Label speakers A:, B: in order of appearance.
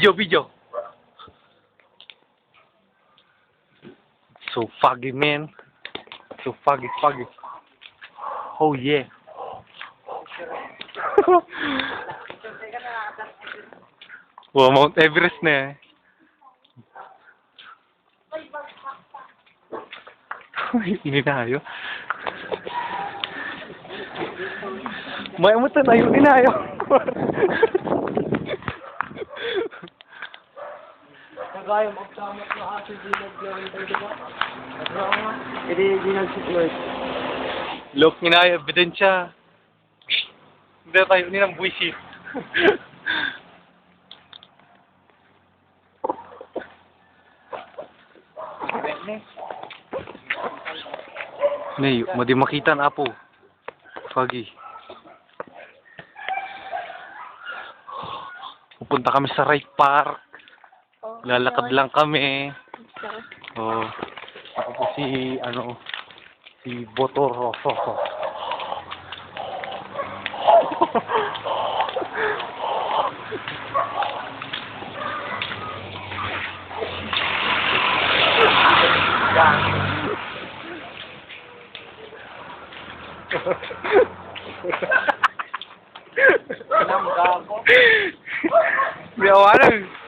A: Video, video. So foggy, man. So foggy, foggy. Oh, yeah. wow, Mount Everest na eh. Hindi na ayo. May mo tayo, inayo.
B: Kagaya magsamot na aso di tayo, di ba? Hindi, di nag-situate.
A: Look, inayo, ebidensya. Hindi tayo, hindi ng buwisit. Nay, madi makita na po. Foggy. Pupunta kami sa Right Park. Lalakad lang kami. Oh. Ako po si, ano, si Boto Rososo.
B: Alam, gago.
A: Hindi ako alam.